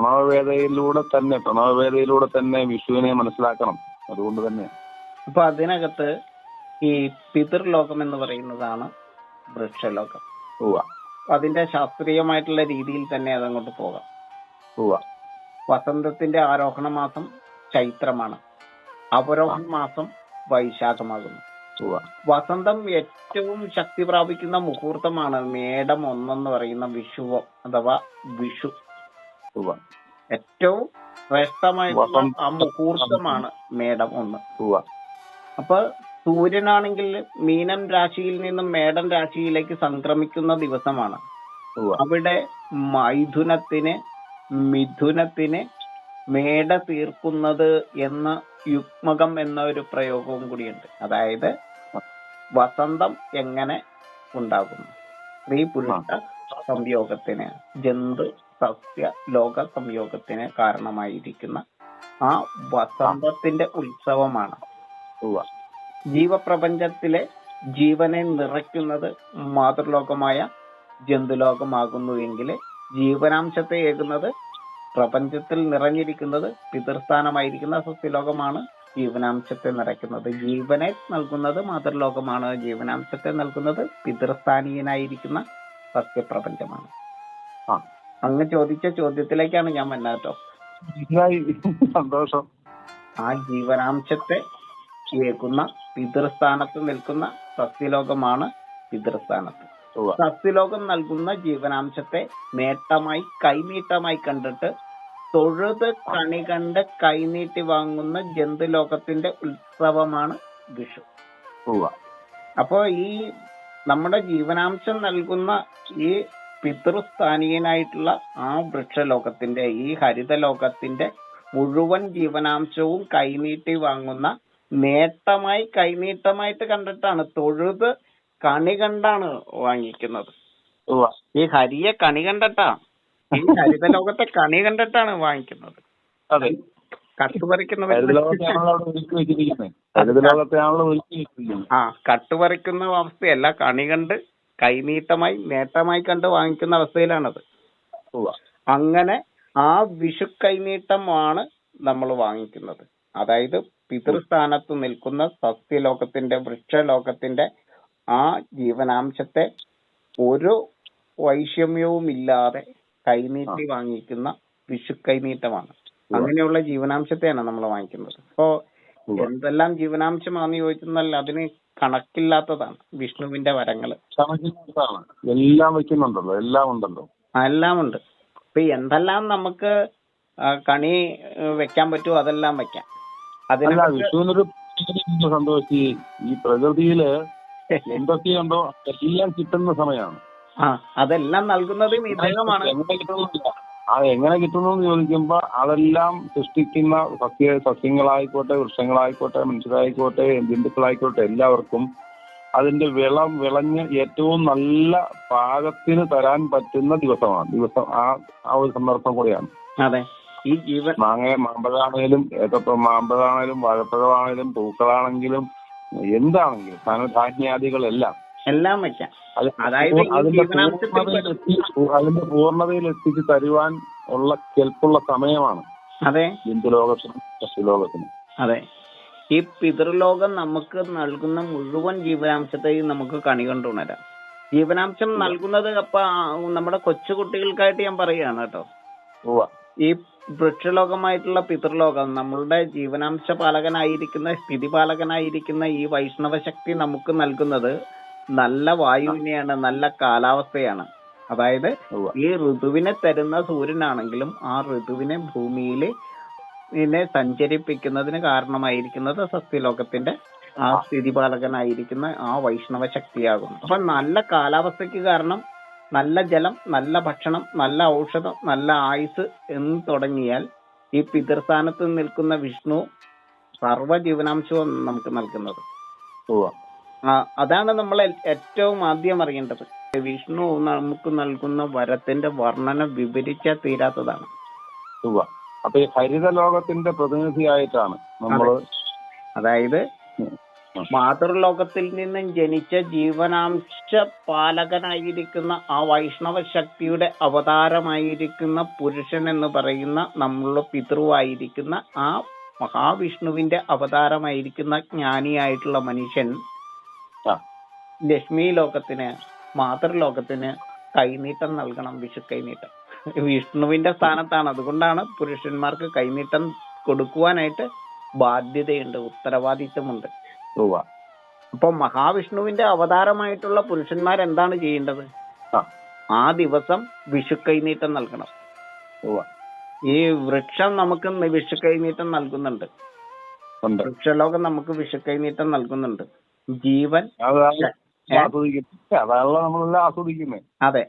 പ്രണവവേദയിലൂടെ തന്നെ പ്രണവവേദയിലൂടെ തന്നെ വിഷുവിനെ മനസ്സിലാക്കണം. അതുകൊണ്ട് തന്നെ. അപ്പൊ അതിനകത്ത് ഈ പിതൃലോകം എന്ന് പറയുന്നതാണ് വൃക്ഷലോകം. അതിന്റെ ശാസ്ത്രീയമായിട്ടുള്ള രീതിയിൽ തന്നെ അതങ്ങോട്ട് പോകാം. വസന്തത്തിന്റെ ആരോഹണ മാസം ചൈത്രമാണ്. അവരോഹണ മാസം വൈശാഖമാകുന്നു. വസന്തം ഏറ്റവും ശക്തി പ്രാപിക്കുന്ന മുഹൂർത്തമാണ് മേടം ഒന്നെന്ന് പറയുന്ന വിഷുവോ അഥവാ വിഷു. ഉവ്വ. ഏറ്റവും ശ്രേഷ്ഠമായിട്ടുള്ള. ആ മുഹൂർത്തമാണ് മേടം ഒന്ന്. ഉവ്വ. അപ്പൊ സൂര്യനാണെങ്കിൽ മീനം രാശിയിൽ നിന്നും മേടം രാശിയിലേക്ക് സംക്രമിക്കുന്ന ദിവസമാണ്. അവിടെ മൈഥുനത്തിന് മിഥുനത്തിന് മേട തീർക്കുന്നത് എന്ന യുഗ്മകം എന്ന ഒരു പ്രയോഗവും കൂടിയുണ്ട്. അതായത് വസന്തം എങ്ങനെ ഉണ്ടാകുന്നു? സ്ത്രീ പുരുഷ സംയോഗത്തിന് ജന്തു സസ്യ ലോക സംയോഗത്തിന് കാരണമായിരിക്കുന്ന ആ വസന്തത്തിന്റെ ഉത്സവമാണ് ജീവപ്രപഞ്ചത്തിലെ ജീവനെ നിറയ്ക്കുന്നത് മാതൃലോകമായ ജന്തുലോകമാകുന്നുവെങ്കിൽ ജീവനാംശത്തെ ഏകുന്നത് പ്രപഞ്ചത്തിൽ നിറഞ്ഞിരിക്കുന്നത് പിതൃസ്ഥാനമായിരിക്കുന്ന സസ്യലോകമാണ് ജീവനാംശത്തെ നിറയ്ക്കുന്നത്. ജീവനെ നൽകുന്നത് മാതൃലോകമാണ്. ജീവനാംശത്തെ നൽകുന്നത് പിതൃസ്ഥാനീയനായിരിക്കുന്ന സസ്യപ്രപഞ്ചമാണ്. ആ. അങ്ങ് ചോദിച്ച ചോദ്യത്തിലേക്കാണ് ഞാൻ വന്നത് കേട്ടോ സന്തോഷം. ആ ജീവനാംശത്തെ കേൾക്കുന്ന പിതൃസ്ഥാനത്ത് നിൽക്കുന്ന സസ്യലോകമാണ് പിതൃസ്ഥാനത്ത്. സസ്യലോകം നൽകുന്ന ജീവനാംശത്തെ നേട്ടമായി കൈനീട്ടമായി കണ്ടിട്ട് തൊഴുത് കണി കണ്ട് കൈനീട്ടി വാങ്ങുന്ന ജന്തുലോകത്തിന്റെ ഉത്സവമാണ് വിഷു. അപ്പോ ഈ നമ്മുടെ ജീവനാംശം നൽകുന്ന ഈ പിതൃസ്ഥാനീയനായിട്ടുള്ള ആ വൃക്ഷലോകത്തിന്റെ ഈ ഹരിതലോകത്തിന്റെ മുഴുവൻ ജീവനാംശവും കൈനീട്ടി വാങ്ങുന്ന നേട്ടമായി കൈനീട്ടമായിട്ട് കണ്ടിട്ടാണ് തൊഴുത് കണി കണ്ടാണ് വാങ്ങിക്കുന്നത്. ഈ ഹരിയെ കണി കണ്ടിട്ടാ. ഈ ഹരിതലോകത്തെ കണി കണ്ടിട്ടാണ് വാങ്ങിക്കുന്നത്. അതെ. കട്ടുപറിക്കുന്നവർ ആ കട്ടുപറിക്കുന്ന അവസ്ഥയല്ല. കണി കണ്ട് കൈനീട്ടമായി നേട്ടമായി കണ്ട് വാങ്ങിക്കുന്ന അവസ്ഥയിലാണത്. അങ്ങനെ ആ വിഷു കൈനീട്ടമാണ് നമ്മൾ വാങ്ങിക്കുന്നത്. അതായത് പിതൃസ്ഥാനത്ത് നിൽക്കുന്ന സസ്യലോകത്തിന്റെ വൃക്ഷലോകത്തിന്റെ ആ ജീവനാംശത്തെ ഒരു വൈഷമ്യവും ഇല്ലാതെ കൈനീട്ടി വാങ്ങിക്കുന്ന വിഷു കൈനീട്ടമാണ് അങ്ങനെയുള്ള ജീവനാംശത്തെയാണ് നമ്മൾ വാങ്ങിക്കുന്നത്. അപ്പോ. എന്തെല്ലാം ജീവനാംശമാണെന്ന് ചോദിച്ചെന്നാൽ അതിന് കണക്കില്ലാത്തതാണ് വിഷ്ണുവിന്റെ വരങ്ങൾ. എല്ലാം വെക്കുന്നുണ്ടല്ലോ എല്ലാം ഉണ്ടല്ലോ. എല്ലാം ഉണ്ട്. ഇപ്പൊ എന്തെല്ലാം നമുക്ക് കണി വെക്കാൻ പറ്റുമോ അതെല്ലാം വെക്കാം. വിഷുവിനൊരു പ്രത്യേകതയുണ്ട് സന്തോഷി ഈ പ്രകൃതിയിൽ എന്തൊക്കെയുണ്ടോ എല്ലാം കിട്ടുന്ന സമയമാണ്. ആ അതെല്ലാം നൽകുന്നത് ഈ ദൈവമാണ് എങ്ങനെ കിട്ടുന്നു എന്ന് ചോദിക്കുമ്പോ അതെല്ലാം സൃഷ്ടിക്കുന്ന സസ്യ സസ്യങ്ങളായിക്കോട്ടെ വൃക്ഷങ്ങളായിക്കോട്ടെ മനുഷ്യരായിക്കോട്ടെ ജന്തുക്കളായിക്കോട്ടെ എല്ലാവർക്കും അതിന്റെ വിളം വിളഞ്ഞ് ഏറ്റവും നല്ല പാകത്തിന് തരാൻ പറ്റുന്ന ദിവസമാണ്. ദിവസം ആ ആ ഒരു സന്ദർഭം കൂടിയാണ്. അതെ. ഈ ജീവൻ മാങ്ങ മാമ്പഴാണേലും ഏത്തപ്പം മാമ്പഴാണേലും വാഴപ്പഴമാണേലും പൂക്കളാണെങ്കിലും എന്താണെങ്കിലും ധനധാന്യാദികളെല്ലാം എല്ലാം വെക്കാം. അത് അതായത് അതിന്റെ പൂർണതയിൽ എത്തിച്ച് തരുവാൻ ഉള്ള കെൽപ്പുള്ള സമയമാണ് അതെ. ജന്തുലോകത്തിനും ലോകത്തിനും അതെ. ഈ പിതൃലോകം നമുക്ക് നൽകുന്ന മുഴുവൻ ജീവനാംശത്തെയും നമുക്ക് കണി കൊണ്ടുണരാം ജീവനാംശം നൽകുന്നത് അപ്പൊ നമ്മുടെ കൊച്ചു കുട്ടികൾക്കായിട്ട് ഞാൻ പറയുകയാണ് കേട്ടോ. ഈ വൃക്ഷലോകമായിട്ടുള്ള പിതൃലോകം നമ്മളുടെ ജീവനാംശ പാലകനായിരിക്കുന്ന സ്ഥിതിപാലകനായിരിക്കുന്ന ഈ വൈഷ്ണവ ശക്തി നമുക്ക് നൽകുന്നത് നല്ല വായുവിനെയാണ് നല്ല കാലാവസ്ഥയാണ്. അതായത് ഈ ഋതുവിനെ തരുന്ന സൂര്യനാണെങ്കിലും ആ ഋതുവിനെ ഭൂമിയിൽ ഇതിനെ സഞ്ചരിപ്പിക്കുന്നതിന് കാരണമായിരിക്കുന്നത് സസ്യലോകത്തിന്റെ ആ സ്ഥിതിപാലകനായിരിക്കുന്ന ആ വൈഷ്ണവ ശക്തിയാകുന്നു. അപ്പൊ നല്ല കാലാവസ്ഥയ്ക്ക് കാരണം നല്ല ജലം നല്ല ഭക്ഷണം നല്ല ഔഷധം നല്ല ആയുസ് എന്ന് തുടങ്ങിയാൽ ഈ പിതൃസ്ഥാനത്ത് നിൽക്കുന്ന വിഷ്ണു സർവ ജീവനാംശവും നമുക്ക് നൽകുന്നത്. അതാണ് നമ്മൾ ഏറ്റവും ആദ്യം അറിയേണ്ടത്. വിഷ്ണു നമുക്ക് നൽകുന്ന വരത്തിന്റെ വർണന വിവരിച്ചാൽ തീരാത്തതാണ്. അപ്പൊ ഈ ഹരിത ലോകത്തിന്റെ പ്രതിനിധിയായിട്ടാണ് നമ്മൾ അതായത് മാതൃലോകത്തിൽ നിന്നും ജനിച്ച ജീവനാംശ പാലകനായിരിക്കുന്ന ആ വൈഷ്ണവ ശക്തിയുടെ അവതാരമായിരിക്കുന്ന പുരുഷൻ എന്ന് പറയുന്ന നമ്മളുടെ പിതൃവായിരിക്കുന്ന ആ മഹാവിഷ്ണുവിന്റെ അവതാരമായിരിക്കുന്ന ജ്ഞാനിയായിട്ടുള്ള മനുഷ്യൻ. ലക്ഷ്മി ലോകത്തിന് മാതൃലോകത്തിന് കൈനീട്ടം നൽകണം വിഷു കൈനീട്ടം. വിഷ്ണുവിന്റെ സ്ഥാനത്താണ്. അതുകൊണ്ടാണ് പുരുഷന്മാർക്ക് കൈനീട്ടം കൊടുക്കുവാനായിട്ട് ബാധ്യതയുണ്ട് ഉത്തരവാദിത്തമുണ്ട് അപ്പൊ മഹാവിഷ്ണുവിന്റെ അവതാരമായിട്ടുള്ള പുരുഷന്മാർ എന്താണ് ചെയ്യേണ്ടത്? ആ. ദിവസം വിഷു കൈനീട്ടം നൽകണം. ഈ വൃക്ഷം നമുക്ക് വിഷു കൈനീട്ടം നൽകുന്നുണ്ട്. വൃക്ഷലോകം നമുക്ക് വിഷു കൈനീട്ടം നൽകുന്നുണ്ട്. ജീവൻ അതാണല്ലോ നമ്മളെല്ലാം ആസ്വദിക്കുന്നത്. അതെ.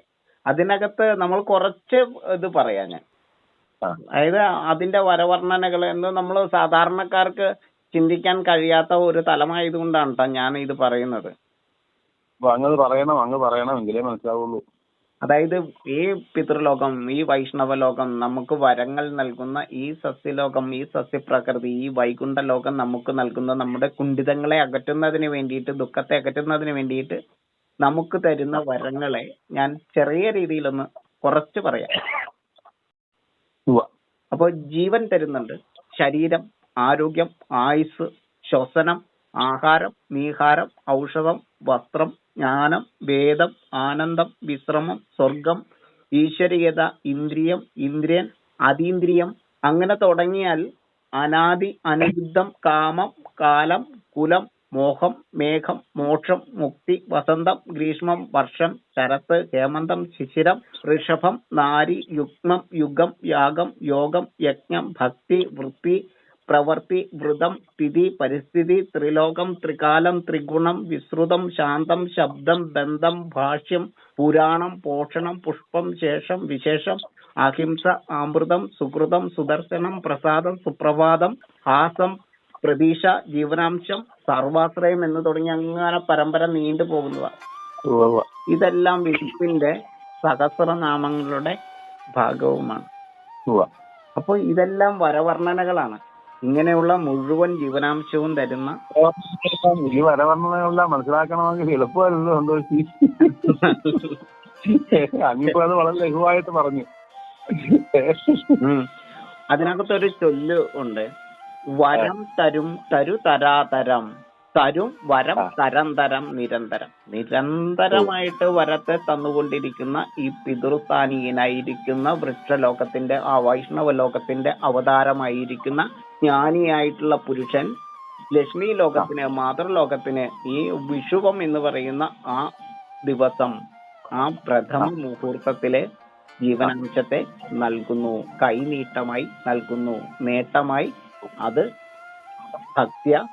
അതിനകത്ത് നമ്മൾ കുറച്ച് ഇത് പറയാം ഞാൻ. അതായത് അതിന്റെ വരവർണനകൾ എന്ന് നമ്മൾ സാധാരണക്കാർക്ക് ചിന്തിക്കാൻ കഴിയാത്ത ഒരു തലമായതുകൊണ്ടാണ് ട്ടോ ഞാൻ ഇത് പറയുന്നത്. അങ്ങ് പറയണം അങ്ങ് പറയണം എങ്കിലേ മനസ്സിലാവുള്ളൂ. അതായത് ഈ പിതൃലോകം ഈ വൈഷ്ണവ ലോകം നമുക്ക് വരങ്ങൾ നൽകുന്ന ഈ സസ്യലോകം ഈ സസ്യപ്രകൃതി ഈ വൈകുണ്ഠ ലോകം നമുക്ക് നൽകുന്ന നമ്മുടെ കുണ്ഠിതങ്ങളെ അകറ്റുന്നതിന് വേണ്ടിയിട്ട് ദുഃഖത്തെ അകറ്റുന്നതിന് വേണ്ടിയിട്ട് നമുക്ക് തരുന്ന വരങ്ങളെ ഞാൻ ചെറിയ രീതിയിലൊന്ന് കുറച്ച് പറയാം. അപ്പോൾ അപ്പൊ ജീവൻ തരുന്നുണ്ട്. ശരീരം ആരോഗ്യം ആയുസ് ശ്വസനം ആഹാരം നീഹാരം ഔഷധം വസ്ത്രം ജ്ഞാനം വേദം ആനന്ദം വിശ്രമം സ്വർഗം ഈശ്വരീയത ഇന്ദ്രിയം ഇന്ദ്രിയൻ അതീന്ദ്രിയം. അങ്ങനെ തുടങ്ങിയാൽ അനാദി അനിരുദ്ധം കാമം കാലം കുലം മോഹം മേഘം മോക്ഷം മുക്തി വസന്തം ഗ്രീഷ്മം വർഷം ശരത്ത് ഹേമന്തം ശിശിരം ഋഷഭം നാരി യുഗ്മം യുഗം യാഗം യോഗം യജ്ഞം ഭക്തി വൃത്തി പ്രവൃത്തി വൃതം സ്ഥിതി പരിസ്ഥിതി ത്രിലോകം ത്രികാലം ത്രിഗുണം വിശ്രുതം ശാന്തം ശബ്ദം ബന്ധം ഭാഷ്യം പുരാണം പോഷണം പുഷ്പം ശേഷം വിശേഷം അഹിംസ ആമൃതം സുഹൃതം സുദർശനം പ്രസാദം സുപ്രഭാതം ഹാസം പ്രതീക്ഷ ജീവനാംശം സർവാശ്രയം എന്ന് തുടങ്ങി അങ്ങനെ പരമ്പര നീണ്ടു പോകുന്നതാണ്. ഇതെല്ലാം വിഷ്ണുവിന്റെ സഹസ്രനാമങ്ങളുടെ ഭാഗവുമാണ്. അപ്പോൾ ഇതെല്ലാം വരവർണനകളാണ്. ഇങ്ങനെയുള്ള മുഴുവൻ ജീവനാംശവും തരുന്ന ഈ വരവർണനകളെല്ലാം മനസ്സിലാക്കണമെങ്കിൽ എളുപ്പമല്ലോ സന്തോഷി. അങ്ങിപ്പോ അത് വളരെ ലഘുവായിട്ട് പറഞ്ഞു. അതിനകത്തൊരു ചൊല്ല് ഉണ്ട്. വരം തരും തരു തരാതരം. തരും വരം. തരം തരം നിരന്തരം. നിരന്തരമായിട്ട് വരത്തെ തന്നുകൊണ്ടിരിക്കുന്ന ഈ പിതൃസ്ഥാനീയനായിരിക്കുന്ന വൃക്ഷലോകത്തിന്റെ ആ വൈഷ്ണവ ലോകത്തിന്റെ അവതാരമായിരിക്കുന്ന ജ്ഞാനിയായിട്ടുള്ള പുരുഷൻ ലക്ഷ്മി ലോകത്തിന് മാതൃലോകത്തിന് ഈ വിഷുവം എന്ന് പറയുന്ന ആ ദിവസം ആ പ്രഥമ മുഹൂർത്തത്തിലെ ജീവനാംശത്തെ നൽകുന്നു. കൈനീട്ടമായി നൽകുന്നു. നേട്ടമായി അത് സത്യ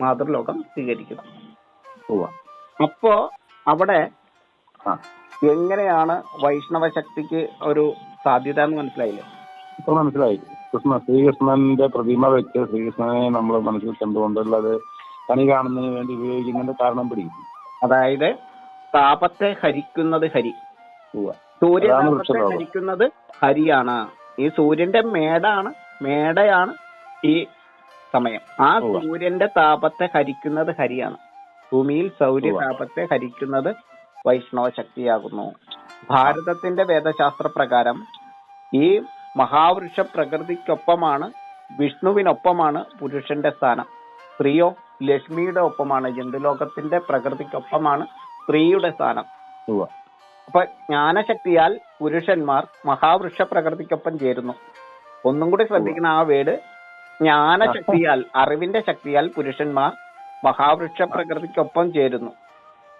മാതൃലോകം സ്വീകരിക്കുന്നു. അപ്പോ അവിടെ എങ്ങനെയാണ് വൈഷ്ണവ ശക്തിക്ക് ഒരു സാധ്യത എന്ന് മനസ്സിലായില്ലേ? മനസ്സിലായി. കൃഷ്ണ ശ്രീകൃഷ്ണന്റെ പ്രതിമ വെച്ച് ശ്രീകൃഷ്ണനെ നമ്മൾ മനസ്സിൽ കണ്ടുകൊണ്ടുള്ളത് കണി കാണുന്നതിന് വേണ്ടി ഉപയോഗിക്കുന്നതിന്റെ കാരണം പിടിക്കും. അതായത് താപത്തെ ഹരിക്കുന്നത് ഹരി. സൂര്യ. ഹരിക്കുന്നത് ഹരിയാണ്. ഈ സൂര്യന്റെ മേടാണ് മേടയാണ് ഈ സമയം. ആ സൂര്യന്റെ താപത്തെ ഹരിക്കുന്നത് ഹരിയാണ്. ഭൂമിയിൽ സൗര്യ താപത്തെ ഹരിക്കുന്നത് വൈഷ്ണവ ശക്തിയാകുന്നു. ഭാരതത്തിന്റെ വേദശാസ്ത്ര പ്രകാരം ഈ മഹാവൃക്ഷ പ്രകൃതിക്കൊപ്പമാണ് വിഷ്ണുവിനൊപ്പമാണ് പുരുഷന്റെ സ്ഥാനം. സ്ത്രീയോ ലക്ഷ്മിയുടെ ഒപ്പമാണ് ജന്തുലോകത്തിന്റെ പ്രകൃതിക്കൊപ്പമാണ് സ്ത്രീയുടെ സ്ഥാനം. അപ്പൊ ജ്ഞാനശക്തിയാൽ പുരുഷന്മാർ മഹാവൃക്ഷ പ്രകൃതിക്കൊപ്പം ചേരുന്നു. ഒന്നും കൂടി ശ്രദ്ധിക്കുന്ന ആ വേട് ജ്ഞാനശക്തിയാൽ അറിവിന്റെ ശക്തിയാൽ പുരുഷന്മാർ മഹാവൃക്ഷ പ്രകൃതിക്കൊപ്പം ചേരുന്നു.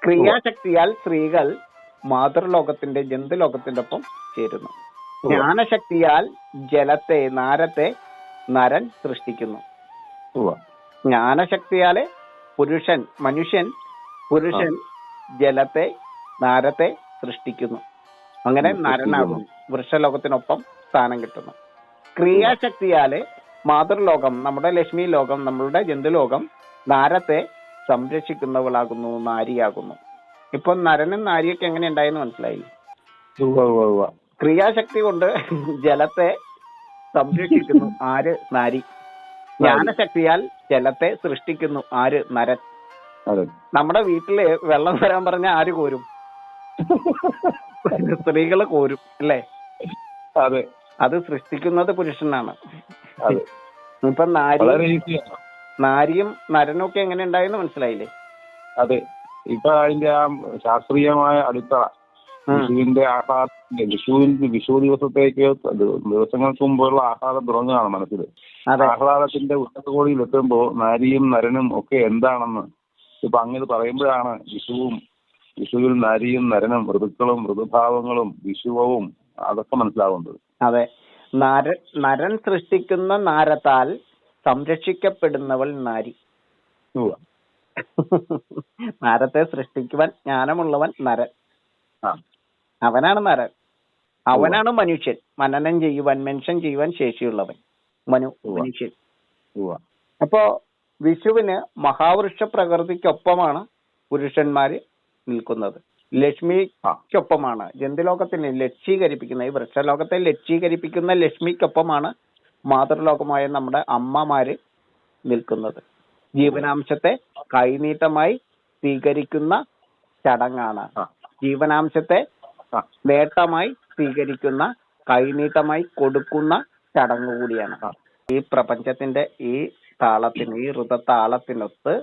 ക്രിയാശക്തിയാൽ സ്ത്രീകൾ മാതൃലോകത്തിന്റെ ജന്തുലോകത്തിന്റെ ഒപ്പം ചേരുന്നു. ജ്ഞാനശക്തിയാൽ ജലത്തെ നാരത്തെ നരൻ സൃഷ്ടിക്കുന്നു. ജ്ഞാനശക്തിയാലെ പുരുഷൻ മനുഷ്യൻ പുരുഷൻ ജലത്തെ നാരത്തെ സൃഷ്ടിക്കുന്നു. അങ്ങനെ നരനാകുന്നു. നരനാകും വൃക്ഷലോകത്തിനൊപ്പം സ്ഥാനം കിട്ടുന്നു. ക്രിയാശക്തിയാലെ മാതൃലോകം നമ്മുടെ ലക്ഷ്മി ലോകം നമ്മളുടെ ജന്തുലോകം നാരത്തെ സംരക്ഷിക്കുന്നവളാകുന്നു നാരിയാകുന്നു. ഇപ്പൊ നരനും നാരിയൊക്കെ എങ്ങനെ ഉണ്ടായെന്ന് മനസ്സിലായി ക്രിയാശക്തി കൊണ്ട് ജലത്തെ സംരക്ഷിക്കുന്നു. ആര്? നാരി. ജ്ഞാനശക്തിയാൽ ജലത്തെ സൃഷ്ടിക്കുന്നു. ആര്? നരൻ. നമ്മുടെ വീട്ടിൽ വെള്ളം വരാൻ പറഞ്ഞ ആര് കോരും? സ്ത്രീകൾ കോരും അല്ലേ? അതെ. അത് സൃഷ്ടിക്കുന്നത് പുരുഷനാണ്. ഇപ്പൊ നാരി നാരിയും നരനും ഒക്കെ എങ്ങനെ ഉണ്ടായെന്ന് മനസ്സിലായില്ലേ? അതെ. ഇപ്പൊ അതിന്റെ ആ ശാസ്ത്രീയമായ അടിത്തറ ഉം. വിഷുവിന്റെ ആഹ്ലാദത്തിന്റെ വിഷുവിന്റെ വിഷു ദിവസത്തേക്ക് ദിവസങ്ങൾക്ക് മുമ്പുള്ള ആഹ്ലാദം മനസ്സിൽ. ആഹ്ലാദത്തിന്റെ ഉച്ചകോടിയിൽ എത്തുമ്പോ നാരിയും നരനും ഒക്കെ എന്താണെന്ന് ഇപ്പൊ അങ്ങനെ പറയുമ്പോഴാണ് വിഷുവും വിഷുവിൽ നാരിയും നരനും ഋതുക്കളും ഋതുഭാവങ്ങളും വിഷുവവും അതൊക്കെ മനസ്സിലാവുന്നത്. അതെ. നര നരൻ സൃഷ്ടിക്കുന്ന നാരത്താൽ സംരക്ഷിക്കപ്പെടുന്നവൾ നാരി. നരത്തെ നാരത്തെ സൃഷ്ടിക്കുവാൻ ജ്ഞാനമുള്ളവൻ നരൻ. അവനാണ് നരൻ. അവനാണ് മനുഷ്യൻ. മനനം ചെയ്യുവാൻ മെൻഷൻ ചെയ്യുവാൻ ശേഷിയുള്ളവൻ. മനു. മനുഷ്യൻ. അപ്പോ വിഷുവിന് മഹാവൃക്ഷ പ്രകൃതിക്കൊപ്പമാണ് പുരുഷന്മാര് നിൽക്കുന്നത്. ലക്ഷ്മിക്കൊപ്പമാണ്. ജന്തുലോകത്തിനെ ലക്ഷീകരിപ്പിക്കുന്ന ഈ വൃക്ഷലോകത്തെ ലക്ഷീകരിപ്പിക്കുന്ന ലക്ഷ്മിക്കൊപ്പമാണ് മാതൃലോകമായ നമ്മുടെ അമ്മമാര് നിൽക്കുന്നത്. ജീവനാംശത്തെ കൈനീട്ടമായി സ്വീകരിക്കുന്ന ചടങ്ങാണ്. ജീവനാംശത്തെ നേട്ടമായി സ്വീകരിക്കുന്ന കൈനീട്ടമായി കൊടുക്കുന്ന ചടങ്ങ് കൂടിയാണ്. ഈ പ്രപഞ്ചത്തിന്റെ ഈ താളത്തിന് ഈ ഋതത്താളത്തിനൊത്ത്.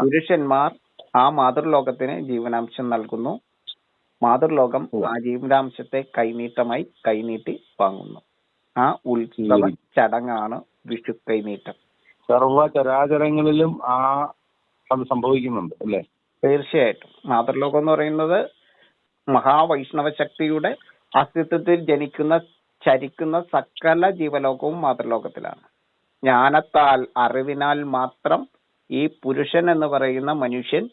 പുരുഷന്മാർ ആ മാതൃലോകത്തിന് ജീവനാംശം നൽകുന്നു. മാതൃലോകം ആ ജീവനാംശത്തെ കൈനീട്ടമായി കൈനീട്ടി വാങ്ങുന്നു. ആ ഉത്സവ ചടങ്ങാണ് വിഷു കൈനീട്ടം സർവ ചരാചരങ്ങളിലും ആ അത് സംഭവിക്കുന്നുണ്ട് അല്ലേ? തീർച്ചയായിട്ടും. മാതൃലോകം എന്ന് പറയുന്നത് മഹാവൈഷ്ണവ ശക്തിയുടെ അസ്തിത്വത്തിൽ ജനിക്കുന്ന ചരിക്കുന്ന സകല ജീവലോകവും മാതൃലോകത്തിലാണ്. ജ്ഞാനത്താൽ അറിവിനാൽ മാത്രം ഈ പുരുഷൻ എന്ന് പറയുന്ന മനുഷ്യൻ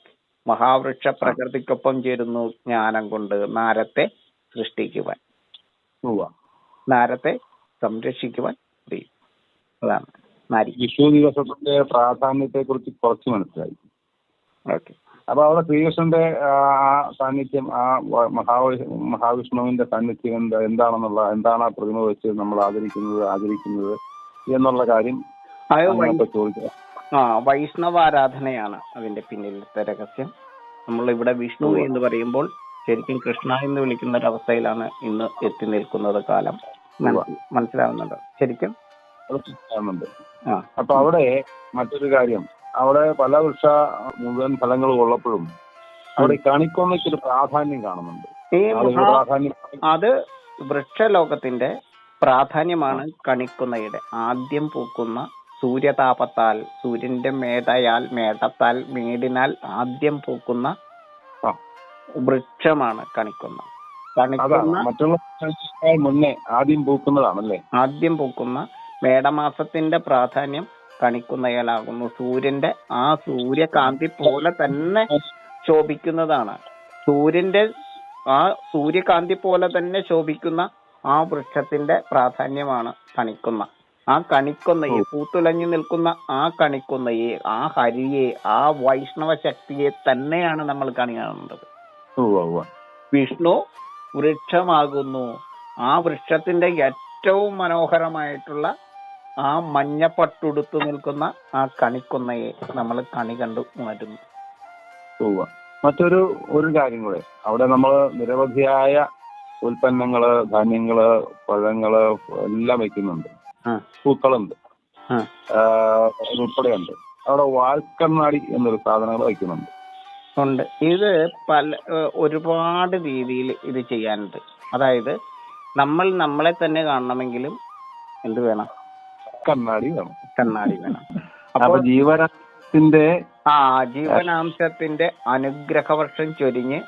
മഹാവൃക്ഷ പ്രകൃതിക്കൊപ്പം ചേരുന്നു ജ്ഞാനം കൊണ്ട് നാരത്തെ സൃഷ്ടിക്കുവാൻ. നാരത്തെ സംരക്ഷിക്കുവാൻ കഴിയും അതാണ്. വിഷു ദിവസത്തിന്റെ പ്രാധാന്യത്തെ കുറിച്ച് കുറച്ച് മനസ്സിലായി. ഓക്കെ. അപ്പൊ അവിടെ ശ്രീകൃഷ്ണന്റെ ആ സാന്നിധ്യം ആ മഹാവിഷ്ണു മഹാവിഷ്ണുവിന്റെ സാന്നിധ്യം എന്താ എന്താണെന്നുള്ള എന്താണ് ആ പ്രതിമ വെച്ച് നമ്മൾ ആദരിക്കുന്നത് ആചരിക്കുന്നത് എന്നുള്ള കാര്യം ആ വൈഷ്ണവ ആരാധനയാണ് അതിന്റെ പിന്നിലത്തെ രഹസ്യം. നമ്മൾ ഇവിടെ വിഷ്ണു എന്ന് പറയുമ്പോൾ ശരിക്കും കൃഷ്ണ എന്ന് വിളിക്കുന്ന ഒരു അവസ്ഥയിലാണ് ഇന്ന് എത്തി നിൽക്കുന്നത് കാലം. മനസ്സിലാവുന്നുണ്ടോ? ശരിക്കും? അപ്പൊ അവിടെ മറ്റൊരു കാര്യം. അവിടെ പല വൃക്ഷ മുഴുവൻ ഫലങ്ങളും ഉള്ളപ്പോഴും അവിടെ കണിക്കൊന്നയ്ക്ക് ഒരു പ്രാധാന്യം കാണുന്നുണ്ട്. ഈ ആളുകൾ പ്രാധാന്യം അത് വൃക്ഷലോകത്തിന്റെ പ്രാധാന്യമാണ് കണിക്കുന്നയുടെ. ആദ്യം പൂക്കുന്ന സൂര്യതാപത്താൽ സൂര്യന്റെ മേടയാൽ മേടത്താൽ മേടിനാൽ ആദ്യം പൂക്കുന്ന വൃക്ഷമാണ് കണിക്കുന്ന. മറ്റുള്ള മുന്നേ ആദ്യം പൂക്കുന്നതാണല്ലേ? ആദ്യം പൂക്കുന്ന മേടമാസത്തിന്റെ പ്രാധാന്യം കണിക്കുന്നയാലാകുന്നു സൂര്യന്റെ ആ സൂര്യകാന്തി പോലെ തന്നെ ശോഭിക്കുന്നതാണ്. സൂര്യന്റെ ആ സൂര്യകാന്തി പോലെ തന്നെ ശോഭിക്കുന്ന ആ വൃക്ഷത്തിന്റെ പ്രാധാന്യമാണ് കണിക്കുന്ന. ആ കണിക്കൊന്നയെ പൂത്തുലഞ്ഞു നിൽക്കുന്ന ആ കണിക്കൊന്നയെ ആ ഹരിയെ ആ വൈഷ്ണവ ശക്തിയെ തന്നെയാണ് നമ്മൾ കണി കാണേണ്ടത് ഉവ്വ ഉവ്വ വിഷ്ണു വൃക്ഷമാകുന്നു. ആ വൃക്ഷത്തിന്റെ ഏറ്റവും മനോഹരമായിട്ടുള്ള ആ മഞ്ഞ പട്ടുടുത്ത് നിൽക്കുന്ന ആ കണിക്കൊന്നയെ നമ്മൾ കണി കണ്ടു മാറ്റുന്നു. മറ്റൊരു ഒരു കാര്യം കൂടെ. അവിടെ നമ്മൾ നിരവധിയായ ഉൽപ്പന്നങ്ങൾ ധാന്യങ്ങൾ പഴങ്ങൾ എല്ലാം വെക്കുന്നുണ്ട്. പൂക്കളുണ്ട്. ഉൾപ്പെടെയുണ്ട്. അവിടെ വാൽക്കണ്ണാടി എന്നൊരു സാധനങ്ങൾ വെക്കുന്നുണ്ട്. ഉണ്ട്. ഇത് പല ഒരുപാട് രീതിയിൽ ഇത് ചെയ്യാനുണ്ട്. അതായത് നമ്മൾ നമ്മളെ തന്നെ കാണണമെങ്കിലും എന്ത് വേണം? കണ്ണാടി വേണം. കണ്ണാടി വേണം. അപ്പൊ ജീവനത്തിന്റെ ആ ജീവനാംശത്തിന്റെ അനുഗ്രഹവർഷം ചൊരിഞ്ഞ്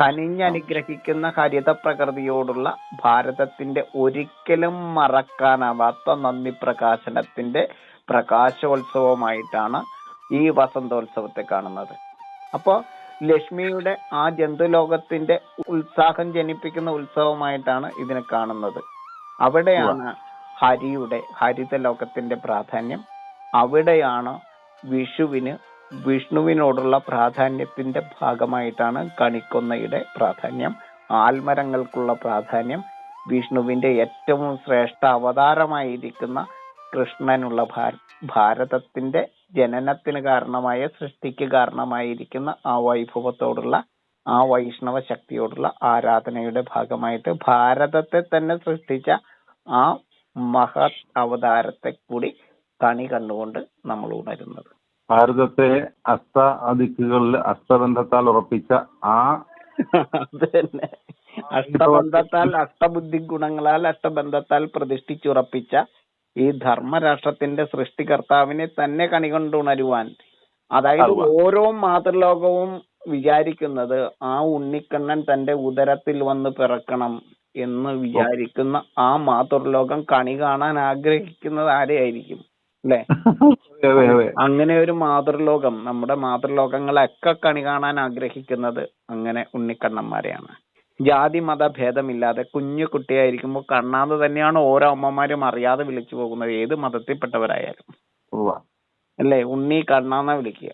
കനിഞ്ഞനുഗ്രഹിക്കുന്ന ഹരിത പ്രകൃതിയോടുള്ള ഭാരതത്തിന്റെ ഒരിക്കലും മറക്കാനാവാത്ത നന്ദി പ്രകാശനത്തിന്റെ പ്രകാശോത്സവമായിട്ടാണ് ഈ വസന്തോത്സവത്തെ കാണുന്നത്. അപ്പോ ലക്ഷ്മിയുടെ ആ ജന്തുലോകത്തിന്റെ ഉത്സാഹം ജനിപ്പിക്കുന്ന ഉത്സവമായിട്ടാണ് ഇതിനെ കാണുന്നത്. അവിടെയാണ് ഹരിയുടെ ഹരിത ലോകത്തിന്റെ പ്രാധാന്യം അവിടെയാണ് വിഷുവിന് വിഷ്ണുവിനോടുള്ള പ്രാധാന്യത്തിന്റെ ഭാഗമായിട്ടാണ് കണിക്കൊന്നയുടെ പ്രാധാന്യം ആൽമരങ്ങൾക്കുള്ള പ്രാധാന്യം വിഷ്ണുവിന്റെ ഏറ്റവും ശ്രേഷ്ഠ അവതാരമായിരിക്കുന്ന കൃഷ്ണനുള്ള ഭാരതത്തിന്റെ ജനനത്തിന് കാരണമായ സൃഷ്ടിക്ക് കാരണമായിരിക്കുന്ന ആ വൈഭവത്തോടുള്ള ആ വൈഷ്ണവ ശക്തിയോടുള്ള ആരാധനയുടെ ഭാഗമായിട്ട് ഭാരതത്തെ തന്നെ സൃഷ്ടിച്ച ആ മഹത് അവതാരത്തെ കൂടി കണി കണ്ടുകൊണ്ട് നമ്മൾ ഉണരുന്നത്. ഭാരതത്തെ അഷ്ട ദിക്കുകളിൽ അസ്തബന്ധത്താൽ ഉറപ്പിച്ച ആ തന്നെ. അഷ്ടബന്ധത്താൽ അഷ്ടബുദ്ധി ഗുണങ്ങളാൽ അഷ്ടബന്ധത്താൽ പ്രതിഷ്ഠിച്ചുറപ്പിച്ച ഈ ധർമ്മരാഷ്ട്രത്തിന്റെ സൃഷ്ടികർത്താവിനെ തന്നെ കണികൊണ്ടുണരുവാൻ അതായത് ഓരോ മാതൃലോകവും വിചാരിക്കുന്നത് ആ ഉണ്ണിക്കണ്ണൻ തന്റെ ഉദരത്തിൽ വന്ന് പിറക്കണം എന്ന് വിചാരിക്കുന്ന ആ മാതൃലോകം കണി കാണാൻ ആഗ്രഹിക്കുന്നത് ആരെയായിരിക്കും? അല്ലെ? അങ്ങനെ ഒരു മാതൃലോകം നമ്മുടെ മാതൃലോകങ്ങളൊക്കെ കണി കാണാൻ ആഗ്രഹിക്കുന്നത് അങ്ങനെ ഉണ്ണിക്കണ്ണന്മാരെയാണ്. ജാതി മത ഭേദമില്ലാതെ കുഞ്ഞു കുട്ടിയായിരിക്കുമ്പോൾ കണ്ണാന്ന് തന്നെയാണ് ഓരോ അമ്മമാരും അറിയാതെ വിളിച്ചു പോകുന്നത്. ഏത് മതത്തിൽപ്പെട്ടവരായാലും. അല്ലേ? ഉണ്ണി കണ്ണാന്ന വിളിക്കുക.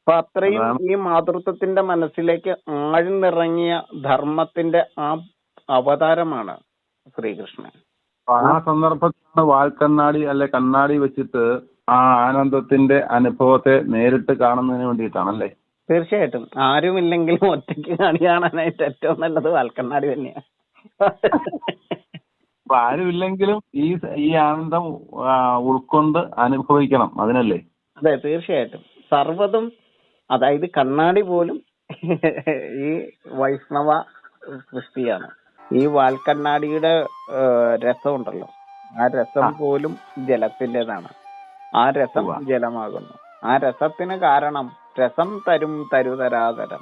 അപ്പൊ അത്രയും ഈ മാതൃത്വത്തിന്റെ മനസ്സിലേക്ക് ആഴ്ന്നിറങ്ങിയ ധർമ്മത്തിന്റെ ആ അവതാരമാണ് ശ്രീകൃഷ്ണൻ. ആ സന്ദർഭത്തിലാണ് വാൽക്കണ്ണാടി അല്ലെ കണ്ണാടി വെച്ചിട്ട് ആ ആനന്ദത്തിന്റെ അനുഭവത്തെ നേരിട്ട് കാണുന്നതിന് വേണ്ടിയിട്ടാണല്ലേ? തീർച്ചയായിട്ടും. ആരുമില്ലെങ്കിലും ഒറ്റയ്ക്ക് കണി കാണാനായിട്ട് ഏറ്റവും നല്ലത് വാൽക്കണ്ണാടി തന്നെയാണ് അപ്പൊ ആരുമില്ലെങ്കിലും ഈ ഈ ആനന്ദം ഉൾക്കൊണ്ട് അനുഭവിക്കണം അതിനല്ലേ? അതെ തീർച്ചയായിട്ടും. സർവതും അതായത് കണ്ണാടി പോലും ഈ വൈഷ്ണവ സൃഷ്ടിയാണ്. ഈ വാൽക്കണ്ണാടിയുടെ രസമുണ്ടല്ലോ. ആ രസം. പോലും ജലത്തിന്റെതാണ്. ആ രസം. ജലമാകുന്നു. ആ രസത്തിന് കാരണം രസം തരും തരുതരാതരം.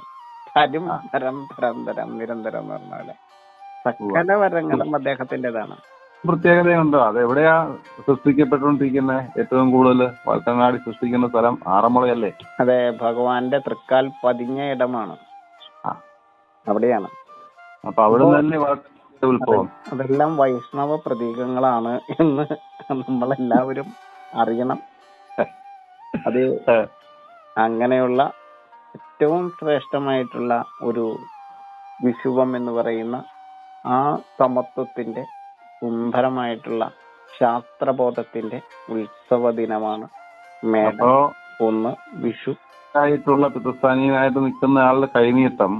തരും തരം തരം തരം നിരന്തരം എന്ന് പറഞ്ഞ സകല വരങ്ങളും അദ്ദേഹത്തിന്റെതാണ്. പ്രത്യേകതയുണ്ടോ? അത് എവിടെയാ സൃഷ്ടിക്കപ്പെട്ടുകൊണ്ടിരിക്കുന്നത് ഏറ്റവും കൂടുതൽ വാൽക്കണ്ണാടി സൃഷ്ടിക്കുന്ന സ്ഥലം ആറന്മുളയല്ലേ? അതെ ഭഗവാന്റെ തൃക്കാൽ പതിഞ്ഞ ഇടമാണ്. അവിടെയാണ്. അപ്പൊ അവിടെ ഉത്ഭവം. അതെല്ലാം വൈഷ്ണവ പ്രതീകങ്ങളാണ് എന്ന് നമ്മളെല്ലാവരും അറിയണം. അത് അങ്ങനെയുള്ള ഏറ്റവും ശ്രേഷ്ഠമായിട്ടുള്ള ഒരു വിശുവം എന്ന് പറയുന്ന ആ സമത്വത്തിന്റെ സുന്ദരമായിട്ടുള്ള ശാസ്ത്രബോധത്തിന്റെ ഉത്സവ ദിനമാണ് മേടം ഒന്ന് വിഷു. ആയിട്ടുള്ള പിതൃസ്ഥാനീയനായിട്ട് നിൽക്കുന്ന ആളുടെ കൈനീട്ടം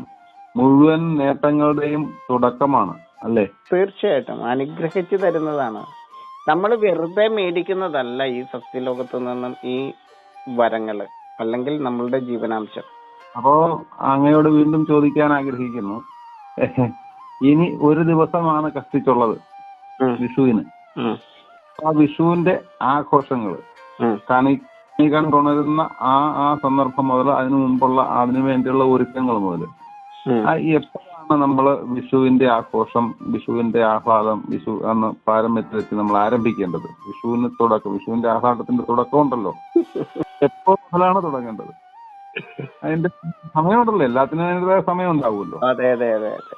മുഴുവൻ നേട്ടങ്ങളുടെയും തുടക്കമാണ് അല്ലേ? തീർച്ചയായിട്ടും. അനുഗ്രഹിച്ചു തരുന്നതാണ്. നമ്മൾ വെറുതെ മേടിക്കുന്നതല്ല ഈ സസ്യലോകത്ത് നിന്നും ഈ വരങ്ങൾ അല്ലെങ്കിൽ നമ്മളുടെ ജീവനാംശം. അപ്പോ അങ്ങയോട് വീണ്ടും ചോദിക്കാൻ ആഗ്രഹിക്കുന്നു. ഇനി ഒരു ദിവസമാണ് കഷ്ടിച്ചുള്ളത് വിഷുവിന്. ആ വിഷുവിന്റെ ആഘോഷങ്ങൾ. കണി കണി കണ്ടുണരുന്ന ആ ആ സന്ദർഭം മുതൽ അതിനു മുമ്പുള്ള അതിനു വേണ്ടിയുള്ള ഒരുക്കങ്ങൾ മുതൽ എപ്പോഴാണ് നമ്മൾ വിഷുവിന്റെ ആഘോഷം വിഷുവിന്റെ ആഹ്ലാദം വിഷു എന്ന പാരമ്പര്യത്തിൽ വെച്ച് നമ്മൾ ആരംഭിക്കേണ്ടത്? വിഷുവിന് തുടക്കം വിഷുവിന്റെ ആഹ്ലാദത്തിന്റെ തുടക്കം ഉണ്ടല്ലോ. എപ്പോ മുതലാണ് തുടങ്ങേണ്ടത്? അതിന്റെ സമയമുണ്ടല്ലോ എല്ലാത്തിനും അതിന്റെതായ സമയം ഉണ്ടാവുമല്ലോ. അതെ അതെ അതെ അതെ.